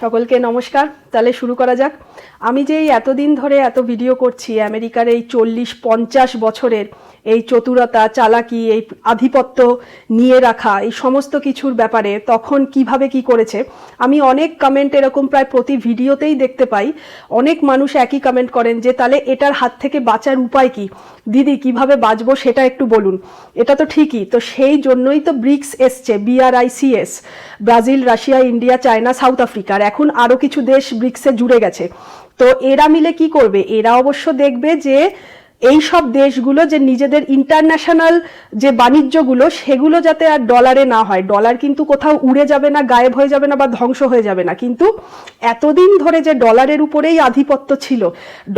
সকলকে নমস্কার। তাহলে শুরু করা যাক। আমি যে এতদিন ধরে এত ভিডিও করছি, আমেরিকার এই চল্লিশ, পঞ্চাশ বছরের এই চতুরতা, চালাকি, এই আধিপত্য নিয়ে রাখা, এই সমস্ত কিছুর ব্যাপারে তখন কীভাবে কি করেছে, আমি অনেক কমেন্ট এরকম প্রায় প্রতি ভিডিওতেই দেখতে পাই। অনেক মানুষ একই কমেন্ট করেন যে, তাহলে এটার হাত থেকে বাঁচার উপায় কি? দিদি কীভাবে বাঁচবো সেটা একটু বলুন। এটা তো ঠিকই। তো সেই জন্যই তো ব্রিক্স এসছে B R I C S Brazil, Russia, India, China, South আফ্রিকার এখন আরও কিছু দেশ ব্রিক্সে জুড়ে গেছে। তো এরা মিলে কি করবে? এরা অবশ্য দেখবে যে এই সব দেশগুলো যে নিজেদের ইন্টারন্যাশনাল যে বাণিজ্যগুলো, সেগুলো যাতে আর ডলারে না হয়। ডলার কিন্তু কোথাও উড়ে যাবে না, গায়েব হয়ে যাবে না বা ধ্বংস হয়ে যাবে না। কিন্তু এতদিন ধরে যে ডলারের উপরেই আধিপত্য ছিল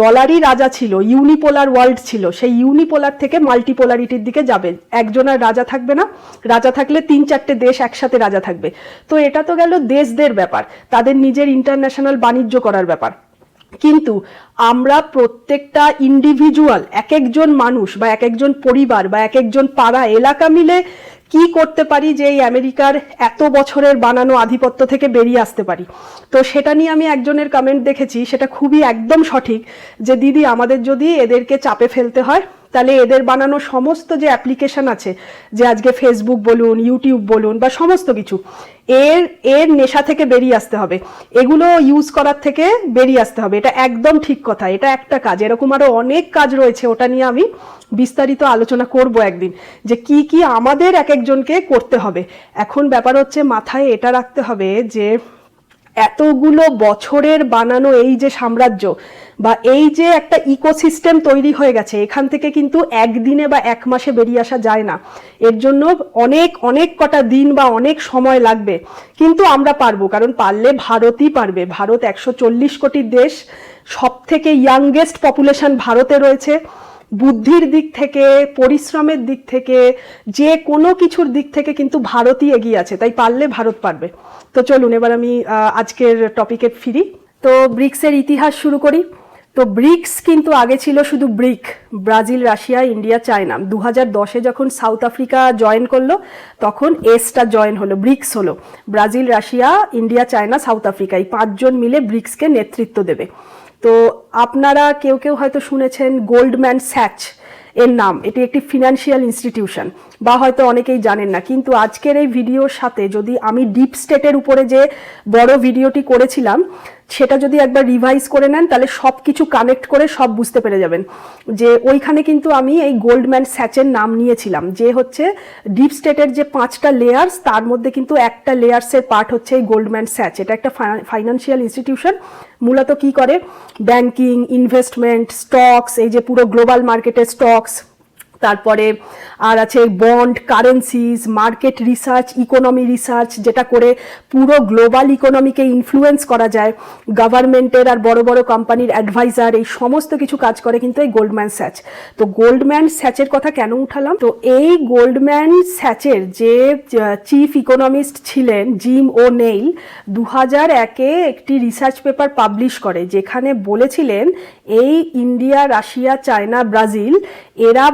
ডলারই রাজা ছিল ইউনিপোলার ওয়ার্ল্ড ছিল, সেই ইউনিপোলার থেকে মাল্টিপোলারিটির দিকে যাবে। একজন আর রাজা থাকবে না, রাজা থাকলে তিন চারটে দেশ একসাথে রাজা থাকবে। তো এটা তো গেল দেশদের ব্যাপার, তাদের নিজের ইন্টারন্যাশনাল বাণিজ্য করার ব্যাপার। কিন্তু আমরা প্রত্যেকটা ইন্ডিভিজুয়াল এক একজন মানুষ বা এক একজন পরিবার বা এক একজন পাড়া এলাকা মিলে কি করতে পারি যে এই আমেরিকার এত বছরের বানানো আধিপত্য থেকে বেরিয়ে আসতে পারি? তো সেটা নিয়ে আমি একজনের কমেন্ট দেখেছি, সেটা খুবই একদম সঠিক যে, দিদি, আমাদের যদি এদেরকে চাপে ফেলতে হয় তাহলে এদের বানানো সমস্ত যে অ্যাপ্লিকেশন আছে, যে আজকে ফেসবুক বলুন ইউটিউব বলুন বা সমস্ত কিছু, এর এর নেশা থেকে বেরিয়ে আসতে হবে। এগুলো ইউজ করার থেকে বেরিয়ে আসতে হবে। এটা একদম ঠিক কথা। এটা একটা কাজ। এরকম আরও অনেক কাজ রয়েছে। ওটা নিয়ে আমি বিস্তারিত আলোচনা করব একদিন, যে কি কি আমাদের এক একজনকে করতে হবে। এখন ব্যাপার হচ্ছে মাথায় এটা রাখতে হবে যে এতগুলো বছরের বানানো এই যে সাম্রাজ্য বা এই যে একটা ইকোসিস্টেম তৈরি হয়ে গেছে, এখান থেকে কিন্তু একদিনে বা এক মাসে বেরিয়ে আসা যায় না। এর জন্য অনেক অনেক কটা দিন বা অনেক সময় লাগবে। কিন্তু আমরা পারব, কারণ পারলে ভারতই পারবে। ভারত একশো চল্লিশ কোটি দেশ সব থেকে ইয়াংগেস্ট পপুলেশন ভারতে রয়েছে। বুদ্ধির দিক থেকে, পরিশ্রমের দিক থেকে, যে কোনো কিছুর দিক থেকে কিন্তু ভারতই এগিয়ে আছে, তাই পারলে ভারত পারবে। তো চলুন, এবার আমি আজকের টপিকে ফিরি। তো ব্রিক্সের ইতিহাস শুরু করি। তো ব্রিক্স কিন্তু আগে ছিল শুধু BRIC, Brazil, Russia, India, China. দু হাজার দশে যখন সাউথ আফ্রিকা জয়েন করল, তখন এসটা জয়েন হলো, ব্রিক্স হলো। Brazil, Russia, India, China, South Africa, এই পাঁচজন মিলে ব্রিক্সকে নেতৃত্ব দেবে। তো আপনারা কেউ কেউ হয়তো শুনেছেন গোল্ডম্যান স্যাচ এর নাম। এটি একটি ফিনান্সিয়াল ইনস্টিটিউশন বা হয়তো অনেকেই জানেন না। কিন্তু আজকের এই ভিডিওর সাথে যদি আমি ডিপ স্টেটের উপরে যে বড় ভিডিওটি করেছিলাম সেটা যদি একবার রিভাইজ করে নেন, তাহলে সব কিছু কানেক্ট করে সব বুঝতে পেরে যাবেন। যে ওইখানে কিন্তু আমি এই গোল্ডম্যান স্যাচের নাম নিয়েছিলাম, যে হচ্ছে ডিপ স্টেটের যে পাঁচটা লেয়ার্স তার মধ্যে কিন্তু একটা লেয়ার্সের পার্ট হচ্ছে এই গোল্ডম্যান স্যাচ এটা একটা ফাইন্যান্সিয়াল ইনস্টিটিউশন মূলত কি করে? ব্যাংকিং ইনভেস্টমেন্ট স্টকস এই যে পুরো গ্লোবাল মার্কেটের স্টকস তারপরে আর আছে bond currencies market research economy research যেটা করে পুরো গ্লোবাল ইকোনমিকে ইনফ্লুয়েন্স করা যায়। গভর্নমেন্টের আর বড় বড় কোম্পানির অ্যাডভাইজার এই সমস্ত কিছু কাজ করে কিন্তু এই গোল্ডম্যান স্যাচ তো গোল্ডম্যান স্যাচের কথা কেন উঠালাম? তো এই গোল্ডম্যান স্যাচের যে চিফ ইকোনমিস্ট ছিলেন জিম ও নেইল দু হাজার একে একটি রিসার্চ পেপার পাবলিশ করে, যেখানে বলেছিলেন, এই ইন্ডিয়া, রাশিয়া, চায়না, ব্রাজিল, এরা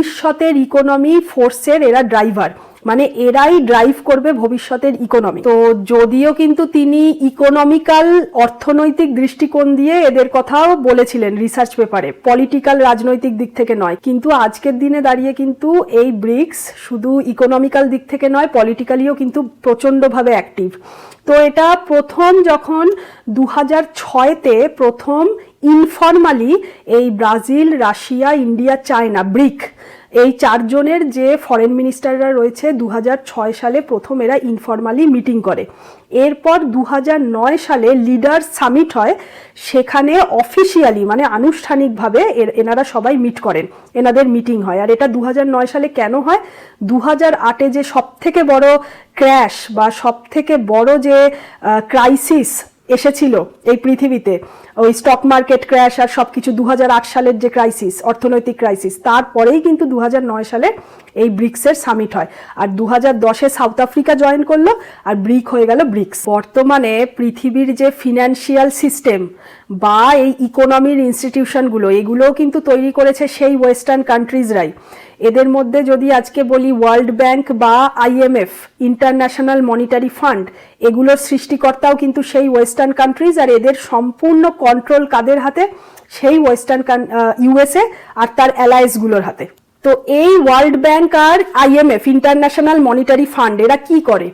ভবিষ্যতের ইকোনমি ফোর্সের এরা ড্রাইভার মানে এরাই ড্রাইভ করবে ভবিষ্যতের ইকোনমি তো যদিও কিন্তু তিনি ইকোনমিক্যাল অর্থনৈতিক দৃষ্টিকোণ দিয়ে এদের কথাও বলেছিলেন রিসার্চ পেপারে পলিটিক্যাল রাজনৈতিক দিক থেকে নয়। কিন্তু আজকের দিনে দাঁড়িয়ে কিন্তু এই ব্রিক্স শুধু ইকোনমিক্যাল দিক থেকে নয় পলিটিক্যালিও কিন্তু প্রচণ্ডভাবে অ্যাক্টিভ তো এটা প্রথম যখন দু হাজার ছয়তে প্রথম ইনফরমালি এই Brazil, Russia, India, China, BRIC এই চারজনের যে ফরেন মিনিস্টাররা রয়েছে দু সালে প্রথম এরা ইনফরমালি মিটিং করে। এরপর দু সালে লিডার সামিট হয়, সেখানে অফিসিয়ালি মানে আনুষ্ঠানিকভাবে এনারা সবাই মিট করেন, এনাদের মিটিং হয়। আর এটা দু সালে কেন হয়? দু হাজার আটে যে সব থেকে বড় ক্র্যাশ বা সব থেকে বড় যে ক্রাইসিস এসেছিল এই পৃথিবীতে ওই স্টক মার্কেট ক্র্যাশ আর সব কিছু দু হাজার আট সালের যে ক্রাইসিস অর্থনৈতিক ক্রাইসিস তারপরেই কিন্তু দু হাজার নয় সালে এই ব্রিক্সের সামিট হয়। আর দু হাজার দশে সাউথ আফ্রিকা জয়েন করল আর ব্রিক হয়ে গেল ব্রিক্স বর্তমানে পৃথিবীর যে ফিনান্সিয়াল সিস্টেম বা এই ইকোনমির ইনস্টিটিউশনগুলো এগুলোও কিন্তু তৈরি করেছে সেই ওয়েস্টার্ন কান্ট্রিজরাই এদের মধ্যে যদি আজকে বলি ওয়ার্ল্ড ব্যাংক বা আইএমএফ ইন্টারন্যাশনাল মনিটারি ফান্ড এগুলোর সৃষ্টিকর্তাও কিন্তু সেই ওয়েস্টার্ন কান্ট্রিজ আর এদের সম্পূর্ণ কন্ট্রোল কাদের হাতে? সেই ওয়েস্টার্ন ইউএসএ আর তার অ্যালায়েন্সগুলোর হাতে। তো এই ওয়ার্ল্ড ব্যাংক আর আইএমএফ ইন্টারন্যাশনাল মনিটারি ফান্ড এরা কি করে?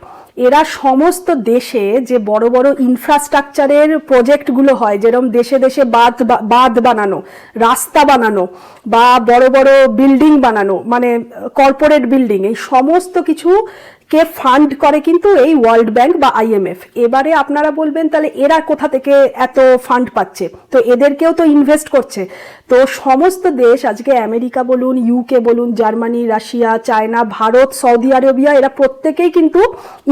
এরা সমস্ত দেশে যে বড় বড় ইনফ্রাস্ট্রাকচারের প্রজেক্টগুলো হয় যেরকম দেশে দেশে বাঁধ বাঁধ বানানো, রাস্তা বানানো, বা বড় বড় বিল্ডিং বানানো মানে কর্পোরেট বিল্ডিং এই সমস্ত কিছু কে ফান্ড করে কিন্তু এই ওয়ার্ল্ড ব্যাংক বা আইএমএফ এবারে আপনারা বলবেন, তাহলে এরা কোথা থেকে এত ফান্ড পাচ্ছে? তো এদেরকেও তো ইনভেস্ট করছে। তো সমস্ত দেশ, আজকে আমেরিকা বলুন ইউকে বলুন Germany Russia China Bharat Saudi Arabia এরা প্রত্যেকেই কিন্তু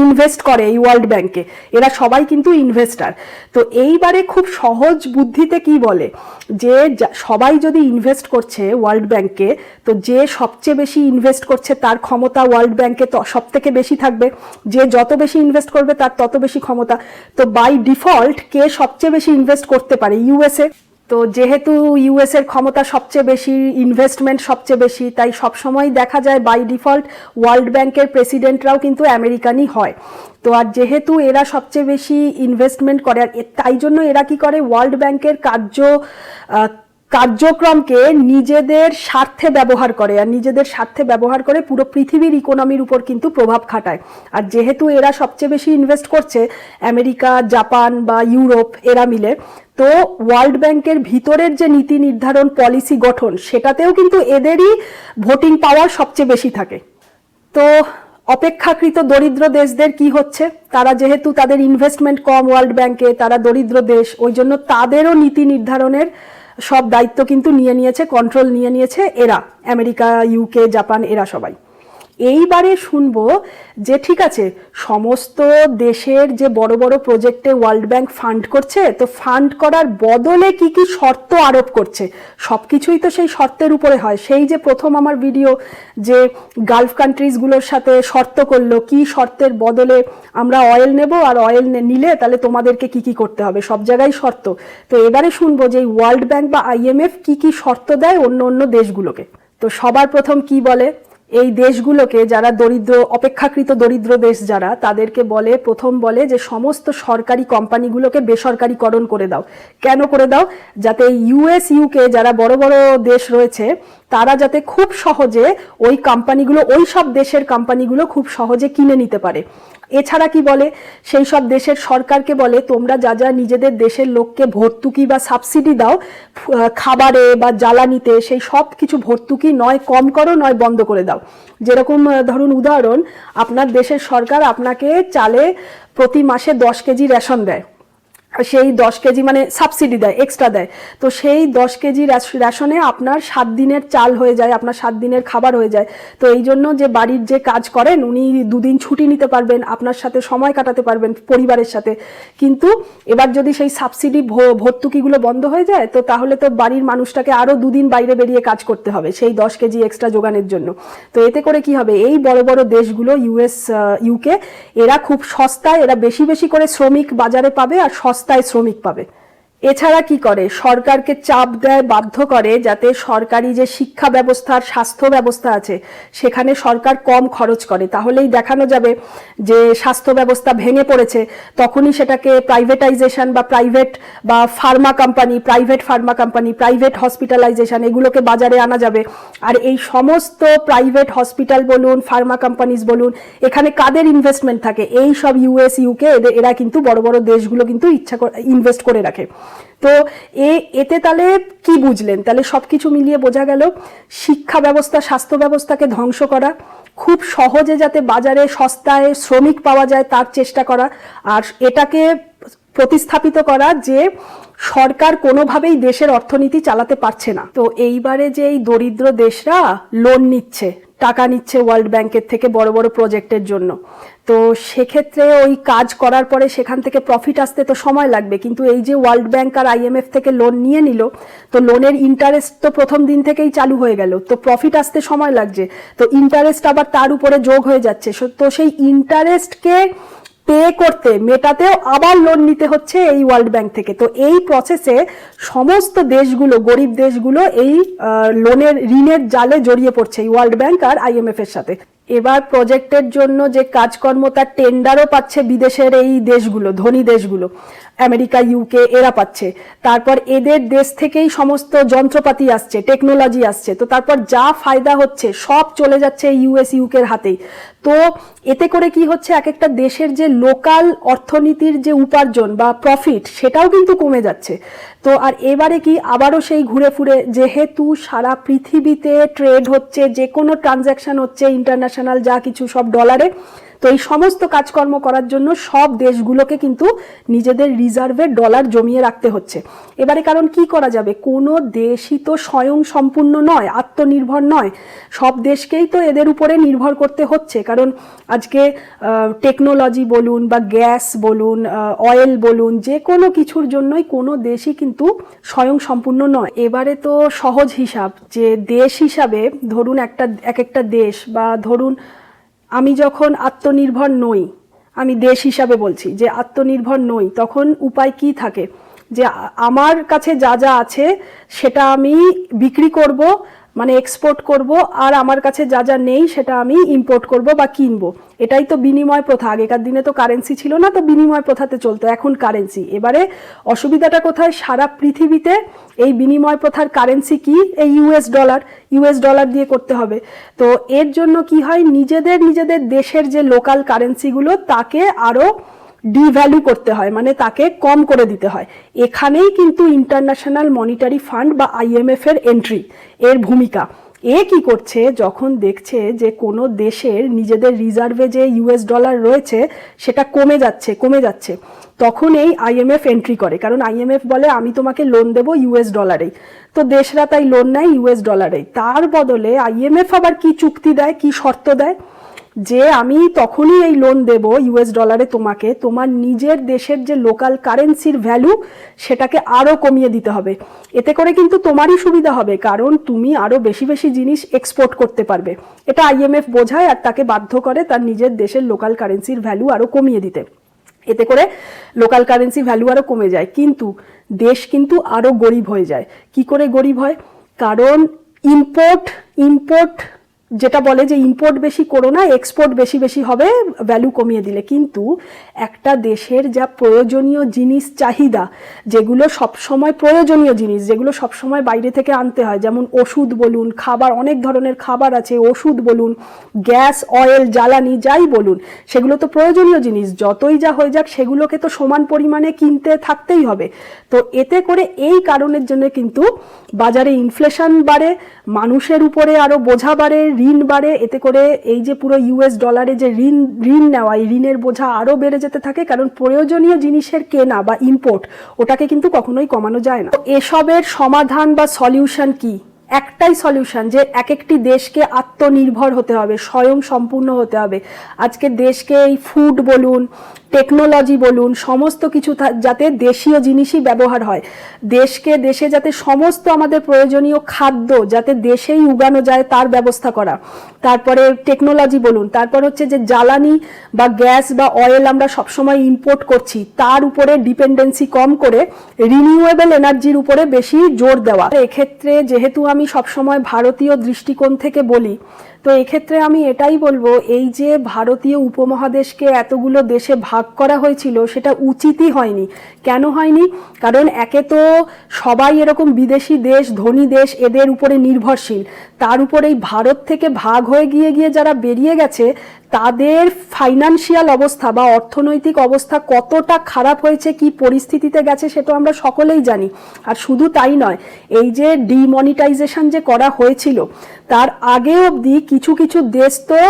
ইনভেস্ট করে এই ওয়ার্ল্ড ব্যাংকে এরা সবাই কিন্তু ইনভেস্টার তো এইবারে খুব সহজ বুদ্ধিতে কি বলে? যে সবাই যদি ইনভেস্ট করছে ওয়ার্ল্ড ব্যাংকে তো যে সবচেয়ে বেশি ইনভেস্ট করছে তার ক্ষমতা ওয়ার্ল্ড ব্যাংকে সব থেকে বেশি থাকবে, যে যত বেশি ইনভেস্ট করবে তার তত বেশি ক্ষমতা। তো বাই ডিফল্ট কে সবচেয়ে বেশি ইনভেস্ট করতে পারে? ইউএসএ তো যেহেতু ইউএস এর ক্ষমতা সবচেয়ে বেশি ইনভেস্টমেন্ট সবচেয়ে বেশি, তাই সবসময় দেখা যায় বাই ডিফল্ট ওয়ার্ল্ড ব্যাংকের প্রেসিডেন্টরাও কিন্তু আমেরিকানই হয়। তো আর যেহেতু এরা সবচেয়ে বেশি ইনভেস্টমেন্ট করে, আর তাই জন্য এরা কি করে? ওয়ার্ল্ড ব্যাংকের কার্য কার্যক্রমকে নিজেদের স্বার্থে ব্যবহার করে আর নিজেদের স্বার্থে ব্যবহার করে পুরো পৃথিবীর ইকোনমির উপর কিন্তু প্রভাব খাটায়। আর যেহেতু এরা সবচেয়ে বেশি ইনভেস্ট করছে, আমেরিকা, জাপান বা ইউরোপ, এরা মিলে, তো ওয়ার্ল্ড ব্যাংকের ভিতরের যে নীতি নির্ধারণ পলিসি গঠন, সেটাতেও কিন্তু এদেরই ভোটিং পাওয়ার সবচেয়ে বেশি থাকে। তো অপেক্ষাকৃত দরিদ্র দেশদের কি হচ্ছে? তারা যেহেতু তাদের ইনভেস্টমেন্ট কম ওয়ার্ল্ড ব্যাংকে তারা দরিদ্র দেশ, ওই জন্য তাদেরও নীতি নির্ধারণের সব দায়িত্ব কিন্তু নিয়ে নিয়েছে কন্ট্রোল নিয়ে নিয়েছে এরা আমেরিকা ইউকে জাপান এরা সবাই। এইবারে শুনব যে ঠিক আছে, সমস্ত দেশের যে বড় বড় প্রজেক্টে ওয়ার্ল্ড ব্যাংক ফান্ড করছে, তো ফান্ড করার বদলে কি কি শর্ত আরোপ করছে? সব কিছুই তো সেই শর্তের উপরে হয়। সেই যে প্রথম আমার ভিডিও যে গালফ কান্ট্রিজগুলোর সাথে শর্ত করল, কি শর্তের বদলে আমরা অয়েল নেব আর অয়েল নিলে তাহলে তোমাদেরকে কি কি করতে হবে? সব জায়গায় শর্ত। তো এবারে শুনব যে ওয়ার্ল্ড ব্যাংক বা আইএমএফ কি কি শর্ত দেয় অন্য অন্য দেশগুলোকে। তো সবার প্রথম কি বলে? এই দেশগুলোকে যারা দরিদ্র, অপেক্ষাকৃত দরিদ্র দেশ যারা, তাদেরকে বলে, প্রথম বলে যে সমস্ত সরকারি কোম্পানিগুলোকে বেসরকারিকরণ করে দাও। কেন করে দাও? যাতে ইউএস ইউকে যারা বড় বড় দেশ রয়েছে তারা যাতে খুব সহজে ওই কোম্পানিগুলো ওই সব দেশের কোম্পানিগুলো খুব সহজে কিনে নিতে পারে। এছাড়া কি বলে? সেই সব দেশের সরকারকে বলে, তোমরা যা যা নিজেদের দেশের লোককে ভর্তুকি বা সাবসিডি দাও খাবারে বা জ্বালানিতে, সেই সব কিছু ভর্তুকি নয়, কম করো, নয়, বন্ধ করে দাও। যেরকম ধরুন উদাহরণ, আপনার দেশের সরকার আপনাকে চালে প্রতি মাসে দশ কেজি রেশন দেয়। সেই দশ কেজি মানে সাবসিডি দেয় এক্সট্রা দেয়। তো সেই দশ কেজি রেশ- রেশনে আপনার সাত দিনের চাল হয়ে যায়, আপনার সাত দিনের খাবার হয়ে যায়। তো এই জন্য যে বাড়ির যে কাজ করেন, উনি দুদিন ছুটি নিতে পারবেন, আপনার সাথে সময় কাটাতে পারবেন পরিবারের সাথে। কিন্তু এবার যদি সেই সাবসিডি ভর্তুকিগুলো বন্ধ হয়ে যায়, তো তাহলে তো বাড়ির মানুষটাকে আরও দুদিন বাইরে বেরিয়ে কাজ করতে হবে, সেই দশ কেজি এক্সট্রা যোগানের জন্য। তো এতে করে কি হবে? এই বড় বড় দেশগুলো ইউএস ইউকে এরা খুব সস্তায়, এরা বেশি বেশি করে শ্রমিক বাজারে পাবে আর সস্তায় শ্রমিক পাবে। এছাড়া কি করে? সরকারকে চাপ দেয়, বাধ্য করে, যাতে সরকারি যে শিক্ষা ব্যবস্থার স্বাস্থ্য ব্যবস্থা আছে, সেখানে সরকার কম খরচ করে। তাহলেই দেখানো যাবে যে স্বাস্থ্য ব্যবস্থা ভেঙে পড়েছে, তখনই সেটাকে প্রাইভেটাইজেশন বা প্রাইভেট বা pharma company private pharma company private hospitalisation এগুলোকে বাজারে আনা যাবে। আর এই সমস্ত প্রাইভেট হসপিটাল বলুন ফার্মা কোম্পানিজ বলুন, এখানে কাদের ইনভেস্টমেন্ট থাকে? এই সব ইউএস ইউকে এরা কিন্তু বড় বড় দেশগুলো কিন্তু ইচ্ছা ইনভেস্ট করে রাখে। তো এ, এতে তাহলে কি বুঝলেন? তাহলে সব কিছু মিলিয়ে বোঝা গেল, শিক্ষা ব্যবস্থা, স্বাস্থ্য ব্যবস্থাকে ধ্বংস করা, খুব সহজে যাতে বাজারে সস্তায় শ্রমিক পাওয়া যায় তার চেষ্টা করা, আর এটাকে প্রতিস্থাপিত করা যে সরকার কোনোভাবেই দেশের অর্থনীতি চালাতে পারছে না। তো এইবারে যে এই দরিদ্র দেশরা লোন নিচ্ছে, টাকা নিচ্ছে ওয়ার্ল্ড ব্যাংকের থেকে বড় বড় প্রজেক্টের জন্য। তো সেক্ষেত্রে ওই কাজ করার পরে সেখান থেকে প্রফিট আসতে তো সময় লাগবে, কিন্তু এই যে ওয়ার্ল্ড ব্যাংক আর আইএমএফ থেকে লোন নিয়ে নিল, তো লোনের ইন্টারেস্ট তো প্রথম দিন থেকেই চালু হয়ে গেল। তো প্রফিট আসতে সময় লাগছে, তো ইন্টারেস্ট আবার তার উপরে যোগ হয়ে যাচ্ছে। তো সেই ইন্টারেস্টকে পে করতে, মেটাতেও আবার লোন নিতে হচ্ছে এই ওয়ার্ল্ড ব্যাংক থেকে। তো এই প্রসেসে সমস্ত দেশগুলো, গরিব দেশগুলো এই লোনের ঋণের জালে জড়িয়ে পড়ছে এই ওয়ার্ল্ড ব্যাংক আর আইএমএফ এর সাথে। এবার প্রজেক্টের জন্য যে কাজকর্ম, তার টেন্ডারও পাচ্ছে বিদেশের এই দেশগুলো, ধনী দেশগুলো। আমেরিকা ইউকে এরা পাচ্ছে। তারপর এদের দেশ থেকেই সমস্ত যন্ত্রপাতি আসছে টেকনোলজি আসছে। তো তারপর যা ফায়দা হচ্ছে, সব চলে যাচ্ছে ইউএস ইউকের হাতেই। তো এতে করে কি হচ্ছে? এক একটা দেশের যে লোকাল অর্থনীতির যে উপার্জন বা প্রফিট সেটাও কিন্তু কমে যাচ্ছে। তো আর এবারে কি আবারও সেই ঘুরে ফুরে যেহেতু সারা পৃথিবীতে ট্রেড হচ্ছে যে কোনো ট্রানজ্যাকশন হচ্ছে ইন্টারন্যাশনাল যা কিছু সব ডলারে তো এই সমস্ত কাজকর্ম করার জন্য সব দেশগুলোকে কিন্তু নিজেদের রিজার্ভে ডলার জমিয়ে রাখতে হচ্ছে। এবারে কারণ কি করা যাবে? কোনো দেশই তো স্বয়ং সম্পূর্ণ নয়, আত্মনির্ভর নয়। সব দেশকেই তো এদের উপরে নির্ভর করতে হচ্ছে। কারণ আজকে টেকনোলজি বলুন বা গ্যাস বলুন অয়েল বলুন, যে কোনো কিছুর জন্যই কোনো দেশই কিন্তু স্বয়ং সম্পূর্ণ নয়। এবারে তো সহজ হিসাব যে দেশ হিসাবে ধরুন একটা, এক একটা দেশ বা ধরুন আমি যখন আত্মনির্ভর নই, আমি দেশ হিসাবে বলছি, যে আত্মনির্ভর নই, তখন উপায় কি থাকে? যে আমার কাছে যা যা আছে, সেটা আমি বিক্রি করব মানে এক্সপোর্ট করব আর আমার কাছে যা যা নেই সেটা আমি ইম্পোর্ট করব বা কিনবো। এটাই তো বিনিময় প্রথা। আগেকার দিনে তো কারেন্সি ছিল না, তো বিনিময় প্রথাতে চলতো, এখন কারেন্সি এবারে অসুবিধাটা কোথায়? সারা পৃথিবীতে এই বিনিময় প্রথার কারেন্সি কি? এই ইউএস ডলার ইউএস ডলার দিয়ে করতে হবে। তো এর জন্য কি হয়? নিজেদের নিজেদের দেশের যে লোকাল কারেন্সিগুলো তাকে আরও ডিভ্যালু করতে হয় মানে তাকে কম করে দিতে হয়। এখানেই কিন্তু ইন্টারন্যাশনাল মনিটারি ফান্ড বা আইএমএফ এর এন্ট্রি এর ভূমিকা। এ কি করছে? যখন দেখছে যে কোনো দেশের নিজেদের রিজার্ভে যে ইউএস ডলার রয়েছে, সেটা কমে যাচ্ছে কমে যাচ্ছে। তখন এই আইএমএফ এন্ট্রি করে, কারণ আইএমএফ বলে, আমি তোমাকে লোন দেবো ইউএস ডলারেই তো দেশরা তাই লোন নেয় ইউএস ডলারেই তার বদলে আইএমএফ আবার কি চুক্তি দেয়, কি শর্ত দেয়? যে আমি তখনই এই লোন দেব ইউএস ডলারে তোমাকে, তোমার নিজের দেশের যে লোকাল কারেন্সির ভ্যালু সেটাকে আরও কমিয়ে দিতে হবে। এতে করে কিন্তু তোমারই সুবিধা হবে, কারণ তুমি আরও বেশি বেশি জিনিস এক্সপোর্ট করতে পারবে। এটা আইএমএফ বোঝায় আর তাকে বাধ্য করে তার নিজের দেশের লোকাল কারেন্সির ভ্যালু আরও কমিয়ে দিতে। এতে করে লোকাল কারেন্সি ভ্যালু আরও কমে যায়। কিন্তু দেশ কিন্তু আরও গরিব হয়ে যায়। কি করে গরিব হয়? কারণ ইম্পোর্ট ইম্পোর্ট যেটা বলে যে ইম্পোর্ট বেশি করো না এক্সপোর্ট বেশি বেশি হবে ভ্যালু কমিয়ে দিলে। কিন্তু একটা দেশের যা প্রয়োজনীয় জিনিস চাহিদা, যেগুলো সবসময় প্রয়োজনীয় জিনিস, যেগুলো সবসময় বাইরে থেকে আনতে হয়, যেমন ওষুধ বলুন, খাবার, অনেক ধরনের খাবার আছে, ওষুধ বলুন, গ্যাস, অয়েল, জ্বালানি, যাই বলুন, সেগুলো তো প্রয়োজনীয় জিনিস, যতই যা হয়ে যাক, সেগুলোকে তো সমান পরিমাণে কিনতে থাকতেই হবে। তো এতে করে এই কারণের জন্য কিন্তু বাজারে ইনফ্লেশন বাড়ে, মানুষের উপরে আরও বোঝা বাড়ে ঋণ বাড়ে, এতে করে এই যে পুরো ইউএস ডলারে যে ঋণ ঋণ নেওয়া, এই ঋণের বোঝা আরও বেড়ে যেতে থাকে, কারণ প্রয়োজনীয় জিনিসের কেনা বা ইম্পোর্ট ওটাকে কিন্তু কখনোই কমানো যায় না। এসবের সমাধান বা সলিউশন কি? একটাই সলিউশন যে এক একটি দেশকে আত্মনির্ভর হতে হবে, স্বয়ং সম্পূর্ণ হতে হবে। আজকে দেশকে এই ফুড বলুন টেকনোলজি বলুন, সমস্ত কিছু যাতে দেশীয় জিনিসই ব্যবহার হয়। দেশকে দেশে যাতে সমস্ত আমাদের প্রয়োজনীয় খাদ্য যাতে দেশেই উগানো যায় তার ব্যবস্থা করা। তারপরে টেকনোলজি বলুন, তারপর হচ্ছে যে জ্বালানি বা গ্যাস বা অয়েল আমরা সবসময় ইম্পোর্ট করছি, তার উপরে ডিপেন্ডেন্সি কম করে রিনিউয়েবল এনার্জির উপরে বেশি জোর দেওয়া। এক্ষেত্রে যেহেতু আমি সবসময় ভারতীয় দৃষ্টিকোণ থেকে বলি তো এক্ষেত্রে আমি এটাই বলব, এই যে ভারতীয় উপমহাদেশকে এতগুলো দেশে ভাগ করা হয়েছিল, সেটা উচিতই হয়নি। কেন হয়নি? কারণ একে তো সবাই এরকম বিদেশি দেশ, ধনী দেশ, এদের উপরে নির্ভরশীল। তার উপরে এই ভারত থেকে ভাগ হয়ে গিয়ে গিয়ে যারা বেরিয়ে গেছে, তাদের ফাইনান্সিয়াল অবস্থা বা অর্থনৈতিক অবস্থা কতটা খারাপ হয়েছে, কি পরিস্থিতিতে গেছে, সেটা আমরা সকলেই জানি। আর শুধু তাই নয়, এই যে ডিমনিটাইজেশন যে করা হয়েছিল, তার আগে অবধি কিছু কিছু দেশ তো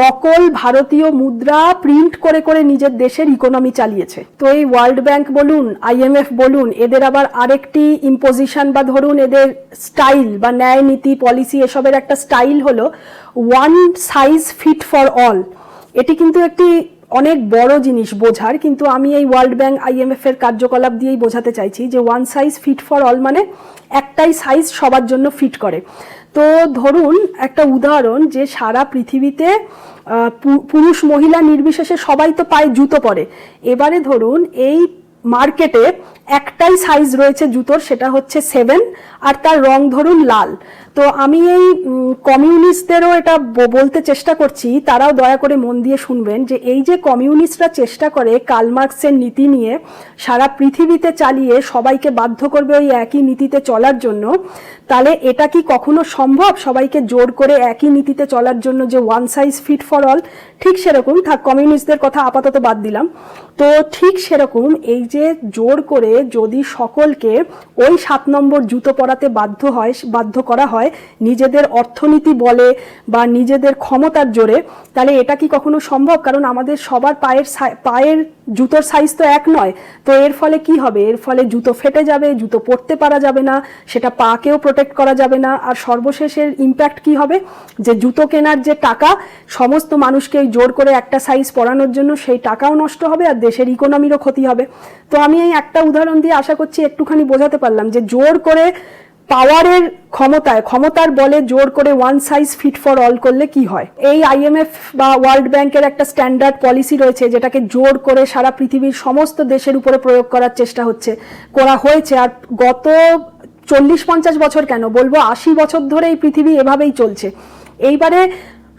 নকল ভারতীয় মুদ্রা প্রিন্ট করে করে নিজের দেশের ইকোনমি চালিয়েছে। তো এই ওয়ার্ল্ড ব্যাংক বলুন আইএমএফ বলুন, এদের আবার আরেকটি ইম্পোজিশন বা ধরুন এদের স্টাইল বা ন্যায় নীতি পলিসি এসবের একটা স্টাইল হলো one size fit for all এটি কিন্তু একটি অনেক বড় জিনিস বোঝার, কিন্তু আমি এই ওয়ার্ল্ড ব্যাংক আইএমএফ এর কার্যকলাপ দিয়েই বোঝাতে চাইছি যে one size fit for all মানে একটাই সাইজ সবার জন্য ফিট করে। তো ধরুন একটা উদাহরণ যে সারা পৃথিবীতে পুরুষ মহিলা নির্বিশেষে সবাই তো পায়ে জুতো পরে। এবারে ধরুন এই মার্কেটে একটাই সাইজ রয়েছে জুতোর, সেটা হচ্ছে সেভেন আর তার রং ধরুন লাল। তো আমি এই কমিউনিস্টদেরও এটা বলতে চেষ্টা করছি, তারাও দয়া করে মন দিয়ে শুনবেন যে এই যে কমিউনিস্টরা চেষ্টা করে কালমার্কসের নীতি নিয়ে সারা পৃথিবীতে চালিয়ে সবাইকে বাধ্য করবে ওই একই নীতিতে চলার জন্য, তাহলে এটা কি কখনো সম্ভব? সবাইকে জোর করে একই নীতিতে চলার জন্য যে one size fit for all ঠিক সেরকম। থাক কমিউনিস্টদের কথা আপাতত বাদ দিলাম। তো ঠিক সেরকম এই যে জোর করে যদি সকলকে ওই সাত নম্বর জুতো পরাতে বাধ্য হয়, বাধ্য করা হয়, নিজেদের অর্থনীতি বলে বা নিজেদের ক্ষমতার জোরে, তাহলে এটা কি কখনো সম্ভব? কারণ আমাদের সবার পায়ের পায়ের জুতোর সাইজ তো এক নয়। তো এর ফলে কি হবে? এর ফলে জুতো ফেটে যাবে, জুতো পরতে পারা যাবে না, সেটা পাকেও প্রোটেক্ট করা যাবে না। আর সর্বশেষের ইম্প্যাক্ট কি হবে? যে জুতো কেনার যে টাকা, সমস্ত মানুষকে জোর করে একটা সাইজ পরানোর জন্য সেই টাকাও নষ্ট হবে আর দেশের ইকোনমিরও ক্ষতি হবে। তো আমি এই একটা উদাহরণ দিয়ে আশা করছি একটুখানি বোঝাতে পারলাম যে জোর করে পাওয়ারের ক্ষমতায়, ক্ষমতার বলে জোর করে one size fit for all করলে কি হয়? এই আইএমএফ বা ওয়ার্ল্ড ব্যাংকের একটা স্ট্যান্ডার্ড পলিসি রয়েছে, যেটাকে জোর করে সারা পৃথিবীর সমস্ত দেশের উপরে প্রয়োগ করার চেষ্টা হচ্ছে, করা হয়েছে। আর গত চল্লিশ পঞ্চাশ বছর কেন? বলব আশি বছর ধরে এই পৃথিবী এভাবেই চলছে। এইবারে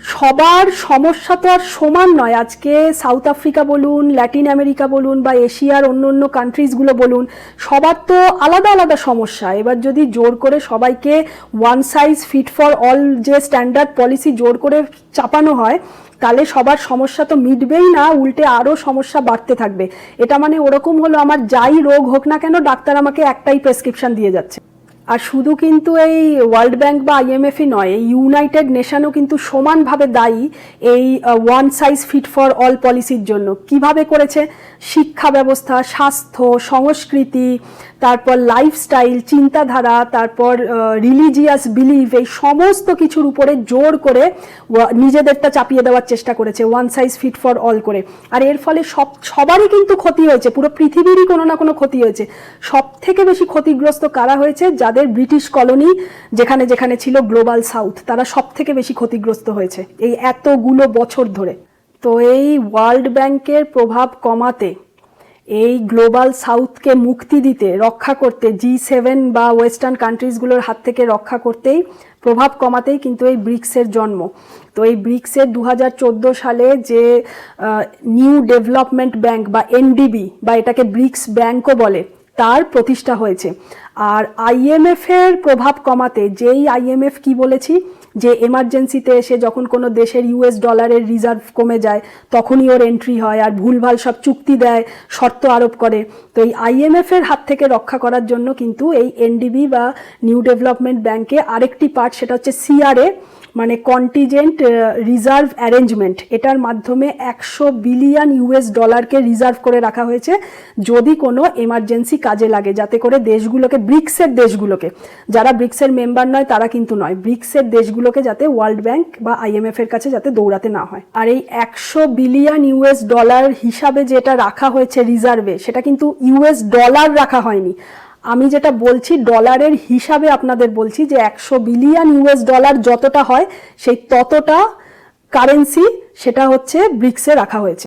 সবার সমস্যা তো আর সমান নয়। আজকে সাউথ আফ্রিকা বলুন ল্যাটিন আমেরিকা বলুন বা এশিয়ার অন্য অন্য কান্ট্রিজগুলো বলুন, সবার তো আলাদা আলাদা সমস্যা। এবার যদি জোর করে সবাইকে one size fit for all যে স্ট্যান্ডার্ড পলিসি জোর করে চাপানো হয়, তাহলে সবার সমস্যা তো মিটবেই না, উল্টে আরও সমস্যা বাড়তে থাকবে। এটা মানে ওরকম হলো, আমার যাই রোগ হোক না কেন, ডাক্তার আমাকে একটাই প্রেসক্রিপশন দিয়ে যাচ্ছে। আর শুধু কিন্তু এই ওয়ার্ল্ড ব্যাংক বা আইএমএফই নয় ইউনাইটেড নেশনও কিন্তু সমানভাবে দায়ী এই one size fit for all পলিসির জন্য। কীভাবে করেছে? শিক্ষা ব্যবস্থা, স্বাস্থ্য, সংস্কৃতি, তারপর লাইফস্টাইল চিন্তাধারা, তারপর রিলিজিয়াস বিলিভ এই সমস্ত কিছুর উপরে জোর করে নিজেদেরটা চাপিয়ে দেওয়ার চেষ্টা করেছে one size fit for all করে। আর এর ফলে সব, সবারই কিন্তু ক্ষতি হয়েছে, পুরো পৃথিবীরই কোনো না কোনো ক্ষতি হয়েছে। সব থেকে বেশি ক্ষতিগ্রস্ত কারা হয়েছে? যাদের ব্রিটিশ কলোনি যেখানে যেখানে ছিল গ্লোবাল সাউথ। তারা সব থেকে বেশি ক্ষতিগ্রস্ত হয়েছে এই এতগুলো বছর ধরে। তো এই ওয়ার্ল্ড ব্যাংকের প্রভাব কমাতে, এই গ্লোবাল সাউথকে মুক্তি দিতে, রক্ষা করতে, জি সেভেন বা ওয়েস্টার্ন কান্ট্রিজগুলোর হাত থেকে রক্ষা করতেই প্রভাব কমাতেই কিন্তু এই ব্রিক্সের জন্ম। তো এই ব্রিক্সের দু হাজার চোদ্দ সালে যে নিউ ডেভেলপমেন্ট ব্যাংক বা এনডিবি বা এটাকে ব্রিক্স ব্যাংকও বলে, তার প্রতিষ্ঠা হয়েছে। আর আইএমএফের প্রভাব কমাতে, যেই আইএমএফ কি বলেছি? যে এমার্জেন্সিতে এসে যখন কোনো দেশের ইউএস ডলারের রিজার্ভ কমে যায়, তখনই ওর এন্ট্রি হয় আর ভুলভাল সব চুক্তি দেয়, শর্ত আরোপ করে। তো এই আইএমএফের হাত থেকে রক্ষা করার জন্য কিন্তু এই এনডিবি বা নিউ ডেভেলপমেন্ট ব্যাংকে আরেকটি পার্ট সেটা হচ্ছে সিআরএ মানে কন্টিজেন্ট রিজার্ভ অ্যারেঞ্জমেন্ট এটার মাধ্যমে একশো বিলিয়ন ইউএস ডলারকে রিজার্ভ করে রাখা হয়েছে যদি কোনো এমার্জেন্সি কাজে লাগে, যাতে করে দেশগুলোকে ব্রিক্সের দেশগুলোকে, যারা ব্রিক্সের মেম্বার নয় তারা কিন্তু নয় ব্রিক্সের দেশগুলোকে যাতে ওয়ার্ল্ড ব্যাংক বা আইএমএফ এর কাছে যাতে দৌড়াতে না হয়। আর এই একশো বিলিয়ন ইউএস ডলার হিসাবে যেটা রাখা হয়েছে রিজার্ভে সেটা কিন্তু ইউএস ডলার রাখা হয়নি। আমি যেটা বলছি ডলারের হিসাবে আপনাদের বলছি যে একশো বিলিয়ন ইউএস ডলার যতটা হয়, সেই ততটা কারেন্সি সেটা হচ্ছে ব্রিক্সে রাখা হয়েছে।